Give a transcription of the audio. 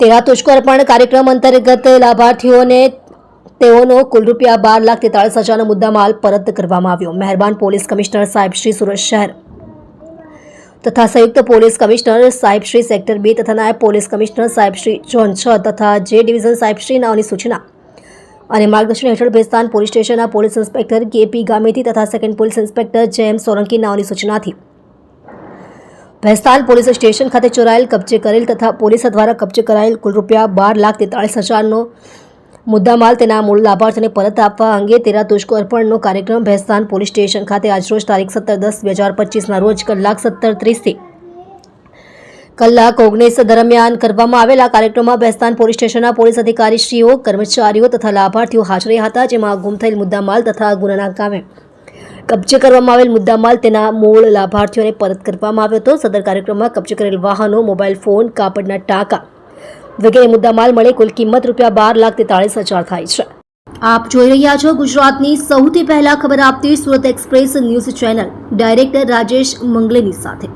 તેના તુષ્કો અર્પણ કાર્યક્રમ અંતર્ગત લાભાર્થીઓને તેઓનો કુલ રૂપિયા બાર લાખ તેતાળીસ હજારનો મુદ્દામાલ પરત કરવામાં આવ્યો. મહેરબાન પોલીસ કમિશનર સાહેબ શ્રી સુરત શહેર તથા સંયુક્ત પોલીસ કમિશનર સાહેબ શ્રી સેક્ટર બે તથા નાયબ પોલીસ કમિશનર સાહેબ શ્રી ઝોન છ તથા જે ડિવિઝન સાહેબ શ્રી નાઓની સૂચના અને માર્ગદર્શન હેઠળ ભેસ્તાન પોલીસ સ્ટેશનના પોલીસ ઇન્સ્પેક્ટર કેપી ગામેથી તથા second police inspector J M Solanki નાઓની સૂચનાથી ભેસ્તાન પોલીસ સ્ટેશન ખાતે ચોરાયેલ કબજે કરેલ તથા પોલીસ દ્વારા કબજે કરાયેલ કુલ રૂપિયા બાર લાખ તેતાળીસ હજારનો મુદ્દામાલ, તેના મૂળ લાભાર્થીને પરત આપવા અંગે તેરા તુષ્કો અર્પણનો કાર્યક્રમ ભેસ્તાન પોલીસ સ્ટેશન ખાતે આજરોજ તારીખ સત્તર દસ બે હજાર પચીસના રોજ કલાક સત્તર ત્રીસથી કલાક ઓગણીસ દરમિયાન કરવામાં આવેલા કાર્યક્રમમાં ભેસ્તાન પોલીસ સ્ટેશનના પોલીસ અધિકારીશ્રીઓ, કર્મચારીઓ તથા લાભાર્થીઓ હાજર હતા, જેમાં ગુમ થયેલ મુદ્દામાલ તથા ગુનાના કામે કબજે કરવામાં આવેલ મુદ્દામાલ તેના મૂળ લાભાર્થીઓને પરત કરવામાં આવ્યો હતો. સદર કાર્યક્રમમાં કબજે કરેલ વાહનો, મોબાઈલ ફોન, કાપડના ટાંકા વગેરે મુદ્દામાલ મળે. કુલ કિંમત રૂપિયા બાર લાખ તેતાળીસ હજાર થાય છે. આપ જોઈ રહ્યા છો ગુજરાતની સૌથી પહેલા ખબર આપતી Surat express news channel. Director Rajesh મંગલેની સાથે.